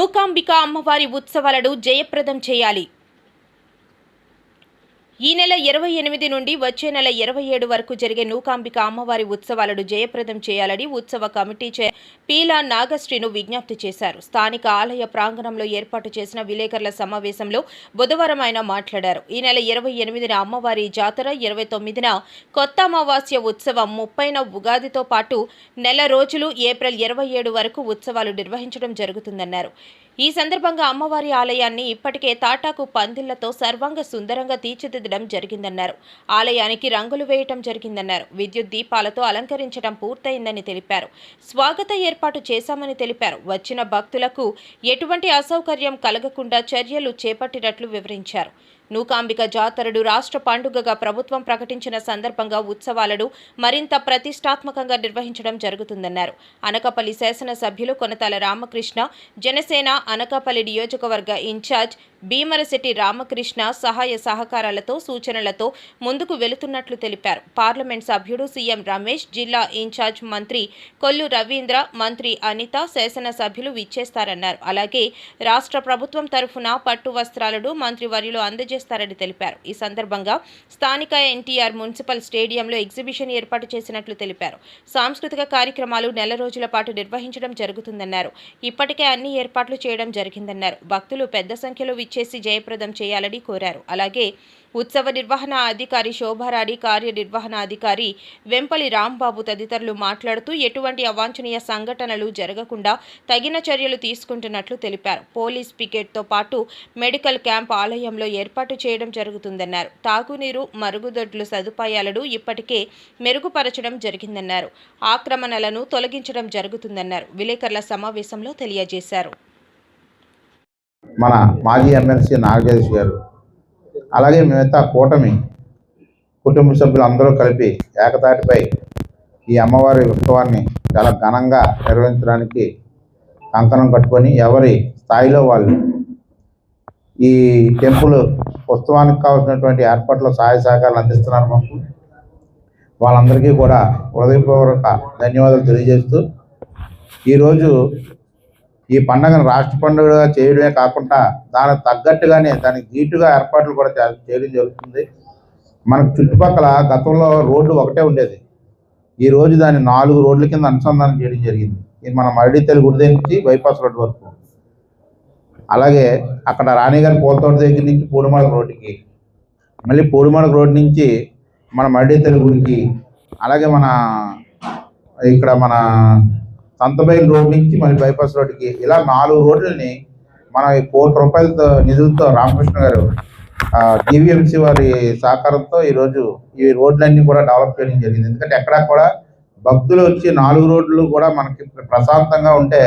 మూకాంబిక అమ్మవారి ఉత్సవాలను జయప్రదం చేయాలి. ఈ నెల ఇరవై ఎనిమిది నుండి వచ్చే నెల ఇరవై ఏడు వరకు జరిగే నూకాంబిక అమ్మవారి ఉత్సవాలను జయప్రదం చేయాలని ఉత్సవ కమిటీ చే పీలా నాగశ్రీను విజ్ఞప్తి చేశారు. స్థానిక ఆలయ ప్రాంగణంలో ఏర్పాటు చేసిన విలేకరుల సమావేశంలో బుధవారం ఆయన మాట్లాడారు. ఈ నెల ఇరవై ఎనిమిదిన అమ్మవారి జాతర ఇరవై తొమ్మిదిన కొత్త అమావాస్య ఉత్సవం ముప్పైన ఉగాదితో పాటు నెల రోజులు ఏప్రిల్ ఇరవై ఏడు వరకు ఉత్సవాలు నిర్వహించడం జరుగుతుందన్నారు. ఈ సందర్భంగా అమ్మవారి ఆలయాన్ని ఇప్పటికే తాటాకు పందిళ్ళతో సర్వాంగ సుందరంగా తీర్చిదిద్దడం జరిగిందన్నారు. ఆలయానికి రంగులు వేయటం జరిగిందన్నారు. విద్యుత్ దీపాలతో అలంకరించడం పూర్తయిందని తెలిపారు. స్వాగత ఏర్పాటు చేశామని తెలిపారు. వచ్చిన భక్తులకు ఎటువంటి అసౌకర్యం కలగకుండా చర్యలు చేపట్టినట్లు వివరించారు. నూకాంబిక జాతరడు రాష్ట్ర పండుగగా ప్రభుత్వం ప్రకటించిన సందర్భంగా ఉత్సవాలను మరింత ప్రతిష్టాత్మకంగా నిర్వహించడం జరుగుతుందన్నారు. అనకాపల్లి శాసనసభ్యులు కొనతాల రామకృష్ణ జనసేన అనకాపల్లి నియోజకవర్గ ఇన్ఛార్జ్ భీమరశెట్టి రామకృష్ణ సహాయ సహకారాలతో సూచనలతో ముందుకు వెళుతున్నట్లు తెలిపారు. పార్లమెంట్ సభ్యుడు సీఎం రమేష్ జిల్లా ఇన్ఛార్జ్ మంత్రి కొల్లు రవీంద్ర మంత్రి అనిత శాసనసభ్యులు విచ్చేస్తారన్నారు. అలాగే రాష్ట్ర ప్రభుత్వం తరఫున పట్టు వస్త్రాలను మంత్రివర్యులు అందజేస్తారని తెలిపారు. ఈ సందర్భంగా స్థానిక ఎన్టీఆర్ మున్సిపల్ స్టేడియంలో ఎగ్జిబిషన్ ఏర్పాటు చేసినట్లు తెలిపారు. సాంస్కృతిక కార్యక్రమాలు నెల రోజుల పాటు నిర్వహించడం జరుగుతుందన్నారు. ఇప్పటికే అన్ని ఏర్పాట్లు చేయడం జరిగిందన్నారు. భక్తులు పెద్ద సంఖ్యలో చేసి జయప్రదం చేయాలని కోరారు. అలాగే ఉత్సవ నిర్వహణ అధికారి శోభారాణి కార్యనిర్వహణ అధికారి వెంపలి రాంబాబు తదితరులు మాట్లాడుతూ ఎటువంటి అవాంఛనీయ సంఘటనలు జరగకుండా తగిన చర్యలు తీసుకుంటున్నట్లు తెలిపారు. పోలీస్ పికెట్తో పాటు మెడికల్ క్యాంప్ ఆలయంలో ఏర్పాటు చేయడం జరుగుతుందన్నారు. తాగునీరు మరుగుదొడ్లు సదుపాయాలను ఇప్పటికే మెరుగుపరచడం జరిగిందన్నారు. ఆక్రమణలను తొలగించడం జరుగుతుందన్నారు. విలేకరుల సమావేశంలో తెలియజేశారు. మన మాజీ ఎమ్మెల్సీ నాగజగదీష్ గారు అలాగే మిగతా కూటమి కుటుంబ సభ్యులు అందరూ కలిపి ఏకతాటిపై ఈ అమ్మవారి ఉత్సవాన్ని చాలా ఘనంగా నిర్వహించడానికి కంకణం కట్టుకొని ఎవరి స్థాయిలో వాళ్ళు ఈ టెంపుల్ ఉత్సవానికి కావాల్సినటువంటి ఏర్పాట్లు సహాయ సహకారాలు అందిస్తున్నారు మాకు. వాళ్ళందరికీ కూడా హృదయపూర్వక ధన్యవాదాలు తెలియజేస్తూ ఈరోజు ఈ పండుగను రాష్ట్ర పండుగగా చేయడమే కాకుండా దానికి తగ్గట్టుగానే దానికి గీటుగా ఏర్పాట్లు కూడా చేయడం జరుగుతుంది. మనకు చుట్టుపక్కల గతంలో రోడ్డు ఒకటే ఉండేది. ఈ రోజు దాన్ని నాలుగు రోడ్ల కింద అనుసంధానం చేయడం జరిగింది. ఇది మన మరడి తెలుగు గుడి దగ్గర నుంచి బైపాస్ రోడ్ వరకు. అలాగే అక్కడ రాణిగారి పూలతోట దగ్గర నుంచి పూడిమాడ రోడ్డుకి మళ్ళీ పూడిమడక రోడ్ నుంచి మన మరడి తెలుగు గుడికి అలాగే మన ఇక్కడ మన సంతబైల్ రోడ్ నుంచి మళ్ళీ బైపాస్ రోడ్డుకి ఇలా నాలుగు రోడ్లని మన కోటి రూపాయలతో నిధులతో రామకృష్ణ గారు డివిఎంసి వారి సహకారంతో ఈరోజు ఈ రోడ్లన్నీ కూడా డెవలప్ చేయడం జరిగింది. ఎందుకంటే ఎక్కడా కూడా భక్తులు వచ్చి నాలుగు రోడ్లు కూడా మనకి ప్రశాంతంగా ఉంటే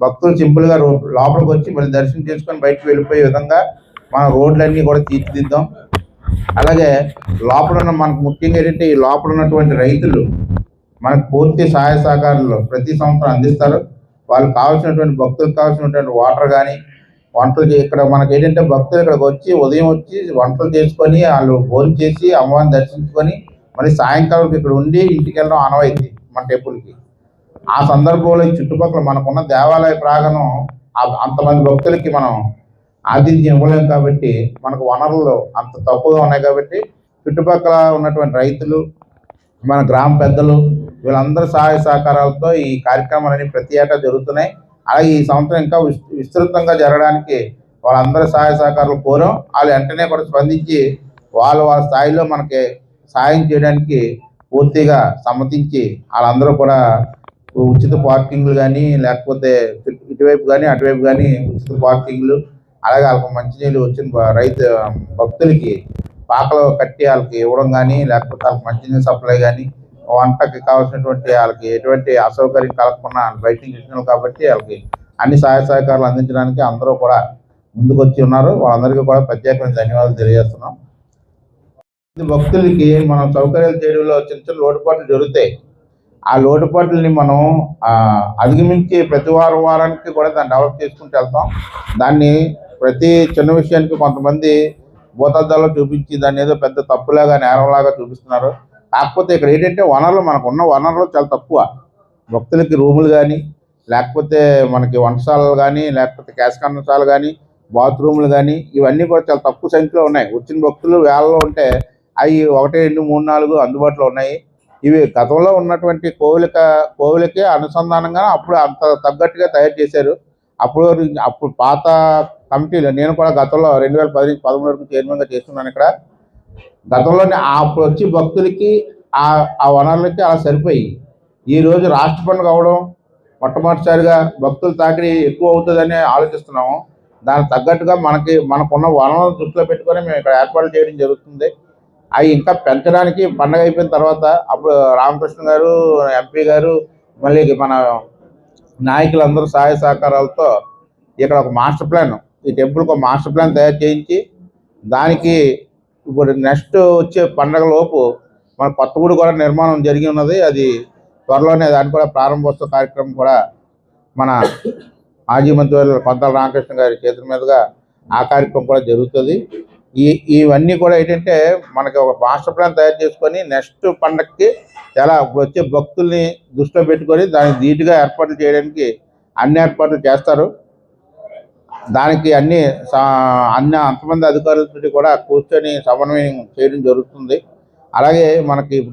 భక్తులు సింపుల్గా లోపలికి వచ్చి మళ్ళీ దర్శనం చేసుకొని బయటకు వెళ్ళిపోయే విధంగా మన రోడ్లన్నీ కూడా తీర్చిదిద్దాం. అలాగే లోపల ఉన్న మనకు ముఖ్యంగా ఏంటంటే ఈ లోపల ఉన్నటువంటి రైతులు మనకు పూర్తి సహాయ సహకారాలు ప్రతి సంవత్సరం అందిస్తారు. వాళ్ళకి కావాల్సినటువంటి భక్తులకు కావాల్సినటువంటి వాటర్ కానీ వంటలు ఇక్కడ మనకి ఏంటంటే భక్తులు ఇక్కడికి వచ్చి ఉదయం వచ్చి వంటలు చేసుకొని వాళ్ళు భోజనం చేసి అమ్మవారిని దర్శించుకొని మళ్ళీ సాయంకాలం ఇక్కడ ఉండి ఇంటికి వెళ్ళడం ఆనవాయితీ మన టెంపుల్కి. ఆ సందర్భంలో చుట్టుపక్కల మనకున్న దేవాలయ ప్రాంగణం అంతమంది భక్తులకి మనం ఆతిథ్యం ఇవ్వలేము కాబట్టి మనకు వనరులు అంత తక్కువగా ఉన్నాయి కాబట్టి చుట్టుపక్కల ఉన్నటువంటి రైతులు మన గ్రామ పెద్దలు వీళ్ళందరూ సహాయ సహకారాలతో ఈ కార్యక్రమాలన్నీ ప్రతి ఏటా జరుగుతున్నాయి. అలాగే ఈ సంవత్సరం ఇంకా విస్- విస్తృతంగా జరగడానికి వాళ్ళందరూ సహాయ సహకారాలు కోరాం. వాళ్ళు వెంటనే కూడా స్పందించి వాళ్ళ వాళ్ళ స్థాయిలో మనకి సాయం చేయడానికి పూర్తిగా సమ్మతించి వాళ్ళందరూ కూడా ఉచిత పార్కింగ్లు కానీ లేకపోతే ఇటువైపు కానీ అటువైపు కానీ ఉచిత పార్కింగ్లు అలాగే వాళ్ళకి మంచినీళ్ళు వచ్చిన రైతు భక్తులకి పాకలు కట్టి వాళ్ళకి ఇవ్వడం కానీ లేకపోతే వాళ్ళకి మంచినీళ్ళు సప్లై కానీ వంటకి కావాల్సినటువంటి వాళ్ళకి ఎటువంటి అసౌకర్యం కలగకుండా బయట ఇచ్చినారు కాబట్టి వాళ్ళకి అన్ని సహాయ సహకారాలు అందించడానికి అందరూ కూడా ముందుకు వచ్చి ఉన్నారు. వాళ్ళందరికీ కూడా ప్రత్యేకమైన ధన్యవాదాలు తెలియజేస్తున్నాం. భక్తులకి మనం సౌకర్యాలు చేయడంలో చిన్న చిన్న లోటుపాట్లు జరుగుతాయి ఆ లోటుపాట్లని మనం అధిగమించి ప్రతి వారం వారానికి కూడా దాన్ని డెవలప్ చేసుకుంటూ వెళ్తాం. దాన్ని ప్రతి చిన్న విషయానికి కొంతమంది భూతద్దాల్లో చూపించి దాన్ని ఏదో పెద్ద తప్పులాగా నేరంలాగా చూపిస్తున్నారు. కాకపోతే ఇక్కడ ఏంటంటే వనరులు మనకు ఉన్న వనరులు చాలా తక్కువ. భక్తులకి రూములు కానీ లేకపోతే మనకి వంటశాలలు కానీ లేకపోతే కేశకర్ణశాలలు కానీ బాత్రూములు కానీ ఇవన్నీ కూడా చాలా తక్కువ సంఖ్యలో ఉన్నాయి. వచ్చిన భక్తులు వేలలో ఉంటే అవి ఒకటి రెండు మూడు నాలుగు అందుబాటులో ఉన్నాయి. ఇవి గతంలో ఉన్నటువంటి కోవిలిక కోవిలకి అనుసంధానంగా అప్పుడు అంత తగ్గట్టుగా తయారు చేశారు. అప్పుడు అప్పుడు పాత కమిటీలు నేను కూడా గతంలో రెండు వేల పది నుంచి పదమూడు వరకు చైర్మన్గా చేస్తున్నాను ఇక్కడ. గతంలోనే అప్పుడు వచ్చి భక్తులకి ఆ ఆ వనరులకి అలా సరిపోయి. ఈ రోజు రాష్ట్ర పండుగ అవడం మొట్టమొదటిసారిగా భక్తుల తాకిడి ఎక్కువ అవుతుందని ఆలోచిస్తున్నాము. దానికి తగ్గట్టుగా మనకి మనకున్న వనరులను దృష్టిలో పెట్టుకొని మేము ఇక్కడ ఏర్పాట్లు చేయడం జరుగుతుంది. అవి ఇంకా పెంచడానికి పండగ అయిపోయిన తర్వాత అప్పుడు రామకృష్ణ గారు ఎంపీ గారు మళ్ళీ మన నాయకులందరూ సహాయ సహకారాలతో ఇక్కడ ఒక మాస్టర్ ప్లాన్ ఈ టెంపుల్కి ఒక మాస్టర్ ప్లాన్ తయారు చేయించి దానికి ఇప్పుడు నెక్స్ట్ వచ్చే పండగ లోపు మన కొత్త గుడి కూడా నిర్మాణం జరిగి ఉన్నది. అది త్వరలోనే దాని కూడా ప్రారంభోత్సవ కార్యక్రమం కూడా మన మాజీ మంత్రి కొంతల రామకృష్ణ గారి చేతుల మీదుగా ఆ కార్యక్రమం కూడా జరుగుతుంది. ఈ ఇవన్నీ కూడా ఏంటంటే మనకి ఒక మాస్టర్ ప్లాన్ తయారు చేసుకొని నెక్స్ట్ పండగకి చాలా వచ్చే భక్తుల్ని దృష్టిలో పెట్టుకొని దానికి ధీటుగా ఏర్పాట్లు చేయడానికి అన్ని ఏర్పాట్లు చేస్తారు. దానికి అన్ని సా- అన్ని అంతమంది అధికారులతో కూడా కూర్చొని సమన్వయం చేయడం జరుగుతుంది. అలాగే మనకి